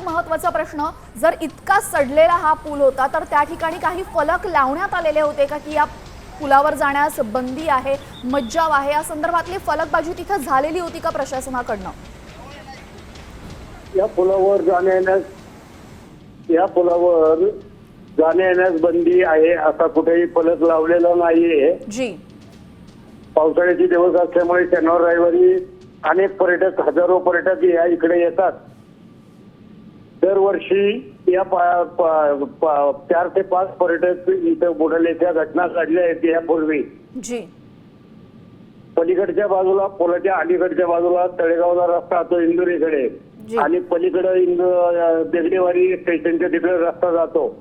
सगळ्यात महत्त्वाचा प्रश्न. जर इतका सडलेला हा पूल होता तर त्या ठिकाणी काही फलक लावण्यात आलेले होते का की या पुलावर जाण्यास बंदी आहे मज्जाव आहे? या संदर्भातली फलकबाजी तिथं झालेली होती का प्रशासनाकडनं? या पुलावर जाण्या येण्यास या पुलावर जाण्या येण्यास बंदी आहे असा कुठेही फलक लावलेला नाहीये. जी. पावसाळ्याचे दिवस असल्यामुळे शनिवार रविवारी अनेक पर्यटक हजारो पर्यटक या इकडे येतात. दरवर्षी या चार ते पाच पर्यटक इथं बुडाल्याच्या घटना घडल्या आहेत यापूर्वी. जी. पलीकडच्या बाजूला पुलाच्या अलीकडच्या बाजूला तळेगावला रस्ता जातो इंदुरीकडे. आणि पलीकडे इंदू देगडेवाडी स्टेशनच्या तिकडे रस्ता जातो.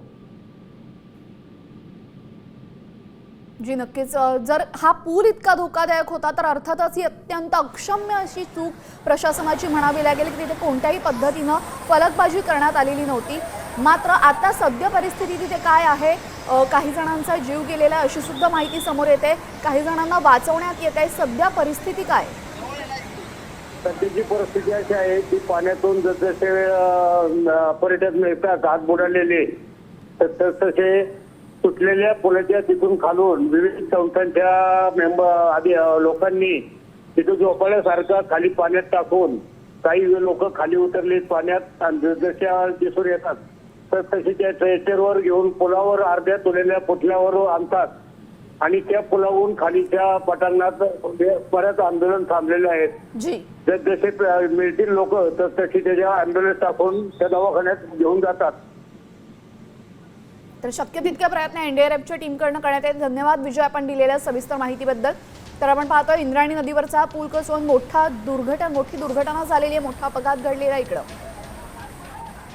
जी नक्कीच जर हा पूर इतका धोकादायक होता तर अर्थातच ही अत्यंत अक्षम्य अशी चूक प्रशासनाची म्हणावी लागेल की तिथे कोणत्याही पद्धतीनं फलकबाजी करण्यात आलेली नव्हती. मात्र आता सद्य परिस्थिती तिथे काय आहे काही जणांचा जीव गेलेला आहे अशी सुद्धा माहिती समोर येते. काही जणांना वाचवण्यात येत आहे. सध्या परिस्थिती काय? सध्याची परिस्थिती अशी आहे की पाण्यातून जसजसे पर्यटक मिळतात हात बुडालेले तर तसतसे सुटलेल्या पुलाच्या तिथून खालून विविध संस्थांच्या मेंबर आधी लोकांनी तिथं झोपाळ्यासारखं खाली पाण्यात टाकून काही लोक खाली उतरले पाण्यात जसजशा दिसून येतात तर तसे त्या ट्रेचरवर घेऊन पुलावर अर्ध्या तुलेल्या पुतल्यावर आणतात. आणि त्या पुलावरून खालीच्या पटांगणात बऱ्याच आंदोलन थांबलेले आहेत जर जसे मिळतील लोक तर तशी त्याच्या अँब्युलन्स टाकून त्या दवाखान्यात घेऊन जातात. तर शक्य तितके प्रयत्न एनडीआरएफच्या टीमकडनं करण्यात येत. धन्यवाद विजय आपण दिलेल्या सविस्तर माहितीबद्दल. तर आपण पाहतोय इंद्रायणी नदीवरचा पूल कोसळून मोठा दुर्घटना मोठी दुर्घटना झालेली आहे. मोठा अपघात घडलेला इकडं.